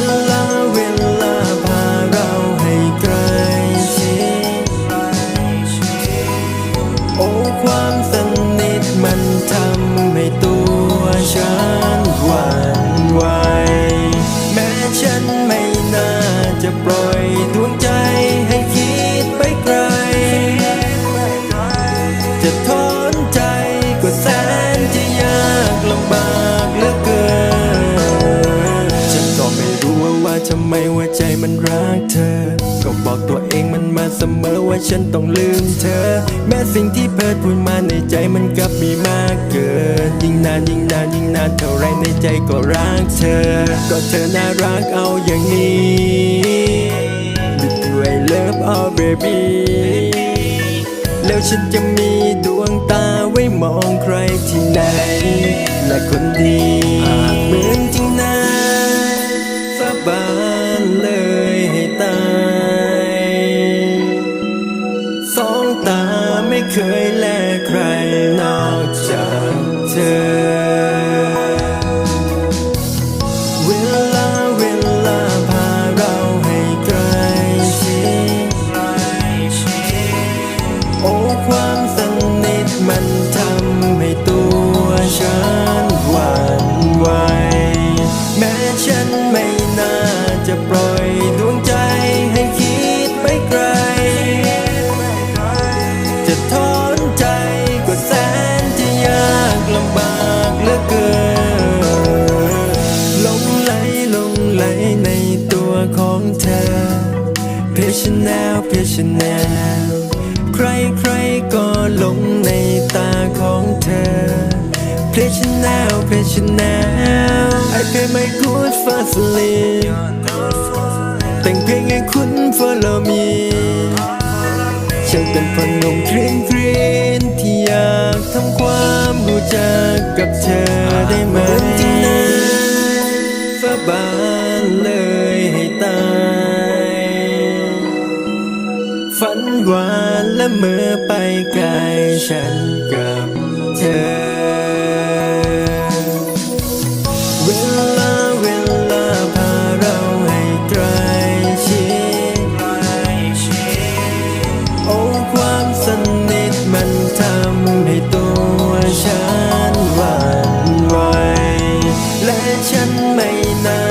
ล ทำไมว่าใจมันรักเธอ ก็บอกตัวเองมันมาเสมอว่าฉันต้องลืมเธอ แม้สิ่งที่เพิดพูดมาในใจมันกลับมีมากเกิน ยิ่งนานยิ่งนานยิ่งนานเท่าไรในใจก็รักเธอ ก็เธอน่ารักเอาอย่างนี้ With you I love all baby แล้วฉันจะมีดวงตาไว้มองใครที่ไหน และคนดี เคยแลใครนอกจากเธอเวลาเวลาพาเราให้ใกล้ชิดโอ้ความสนิทมันทำให้ตัว เพชแนวเพชแนวใครใครก็หลงในตาของเธอเพชรแนวเพชรแนว I pay my good for sleep แต่งเพลงให้คุณ follow me ฉันเป็นพนมครีนครีนที่อยากทำความรู้จักกับเธอ ละเมื่อไปไกลฉันกับเธอ เวลาเวลาพาเราให้ใกล้ชิดโอ้ความสนิทมันทำให้ตัวฉันหวั่นไหวและฉันไม่น่า